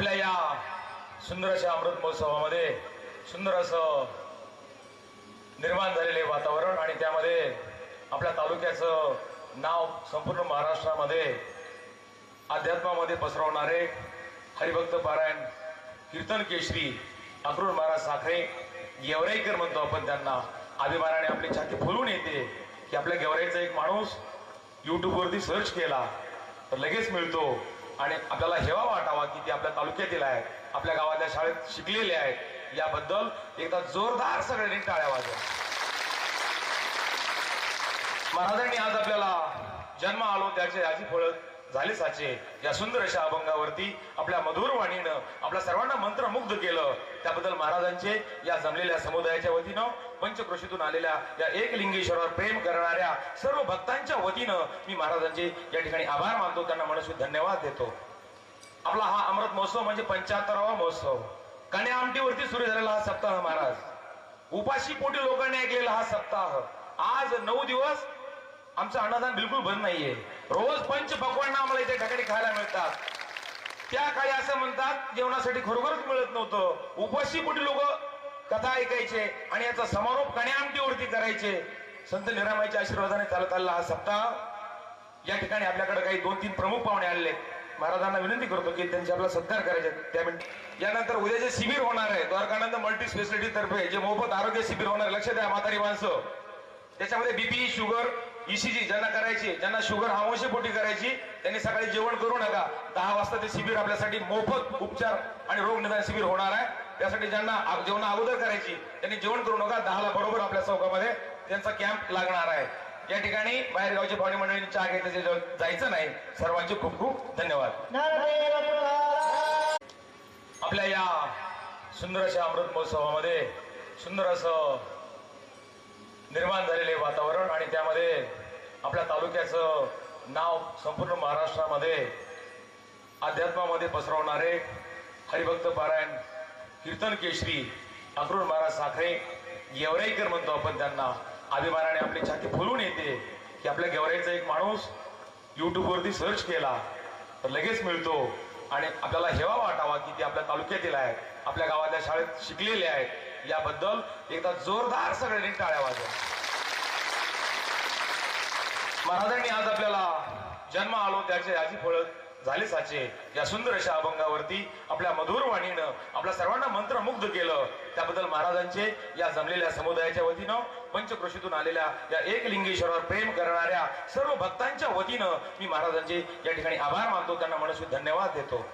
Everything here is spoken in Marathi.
आपल्या या सुंदर अशा अमृत महोत्सवामध्ये सुंदर असं निर्माण झालेले वातावरण आणि त्यामध्ये आपल्या तालुक्याचं नाव संपूर्ण महाराष्ट्रामध्ये अध्यात्मामध्ये पसरवणारे हरिभक्त पारायण कीर्तन केशरी अक्रूर महाराज साखरे गेवराईकर म्हणतो आपण त्यांना. अभिमानाने आपली छाती फुलून येते की आपल्या गेवराईचा एक माणूस युट्यूबवरती सर्च केला तर लगेच मिळतो. आणि आपल्याला हेवा वाटावा की ते आपल्या तालुक्यातील आहेत आपल्या गावातल्या शाळेत शिकलेले आहेत. याबद्दल एकदा जोरदार सगळ्यांनी टाळ्या वाजवा. महाराजांनी आज आपल्याला जन्म आलो त्याचे याची फळ झाले साचे. या सुंदर अशा अभंगावरती आपल्या मधुर वाणीनं आपल्या सर्वांना मंत्रमुग्ध केलं. त्याबद्दल महाराजांचे या जमलेल्या समुदायाच्या वतीनं पंचकृषीतून आलेल्या या एकलिंगेश्वरावर प्रेम करणाऱ्या सर्व भक्तांच्या वतीनं मी महाराजांचे या ठिकाणी आभार मानतो. त्यांना मनस्वी धन्यवाद देतो. आपला हा अमृत महोत्सव म्हणजे पंच्याहत्तरावा महोत्सव. कन्या आमटीवरती सुरू झालेला हा सप्ताह महाराज. उपाशी पोटी लोकांनी ऐकलेला हा सप्ताह. आज नऊ दिवस आमचं अन्नदान बिलकुल बंद नाहीये. रोज पंच पकवान आम्हाला इथे ठिकाणी खायला मिळतात. त्या काळी असं म्हणतात जेवणासाठी खरोखरच मिळत नव्हतं. उपाशी कुठे लोक कथा ऐकायचे आणि याचा समारोप कण्या आमटीवरती करायचे. संत निरामाच्या आशीर्वादाने चालत आलेला हा सप्ताह. या ठिकाणी आपल्याकडे काही दोन तीन प्रमुख पाहुणे आलेले महाराजांना विनंती करतो की त्यांचे आपला सत्कार करायचे त्या मिनिट यानंतर उद्या जे शिबिर होणार आहे द्वारकानंद मल्टी स्पेशालिटी तर्फे जे मोफत आरोग्य शिबिर होणार आहे, लक्ष द्या म्हातारी माणसं. त्याच्यामध्ये बीपी शुगर ईसीजी ज्यांना करायची ज्यांना शुगर पोटी करायची त्यांनी सकाळी जेवण करू नका. दहा वाजता ते शिबिर आपल्यासाठी मोफत उपचार आणि रोग निदान शिबिर होणार आहे. त्यासाठी ज्यांना जेवण अगोदर करायची त्यांनी जेवण करू नका. दहाला बरोबर आपल्या चौकामध्ये त्यांचा कॅम्प लागणार आहे. या ठिकाणी बाहेर गावची पाहुणे मंडळींनी चहा घेतल्याचे जायचं नाही. सर्वांचे खूप खूप धन्यवाद. आपल्या या सुंदर अशा अमृत महोत्सवामध्ये सुंदर असं निर्माण झालेले वातावरण आणि त्यामध्ये आपल्या तालुक्याचं नाव संपूर्ण महाराष्ट्रामध्ये अध्यात्मामध्ये पसरवणारे हरिभक्त पारायण कीर्तन केशरी अक्रूर महाराज साखरे गेवराईकर म्हणतो आपण त्यांना. अभिमानाने आपली छाती फुलून येते की आपल्या गेवराईचा एक माणूस युट्यूबवरती सर्च केला तर लगेच मिळतो. आणि आपल्याला हेवा वाटावा की ते आपल्या तालुक्यातील आहेत आपल्या गावातल्या शाळेत शिकलेले आहेत. याबद्दल एकदा जोरदार सगळ्यांनी टाळ्या वाजवा. महाराजांनी आज आपल्याला जन्म आलो त्याचे आजी फळ झाले साचे. या सुंदर अशा अभंगावरती आपल्या मधुर वाणीनं आपल्या सर्वांना मंत्रमुग्ध केलं. त्याबद्दल महाराजांचे या जमलेल्या समुदायाच्या वतीनं पंचकृषीतून आलेल्या या एकलिंगेश्वरावर प्रेम करणाऱ्या सर्व भक्तांच्या वतीनं मी महाराजांचे या ठिकाणी आभार मानतो. त्यांना मनस्वी धन्यवाद देतो.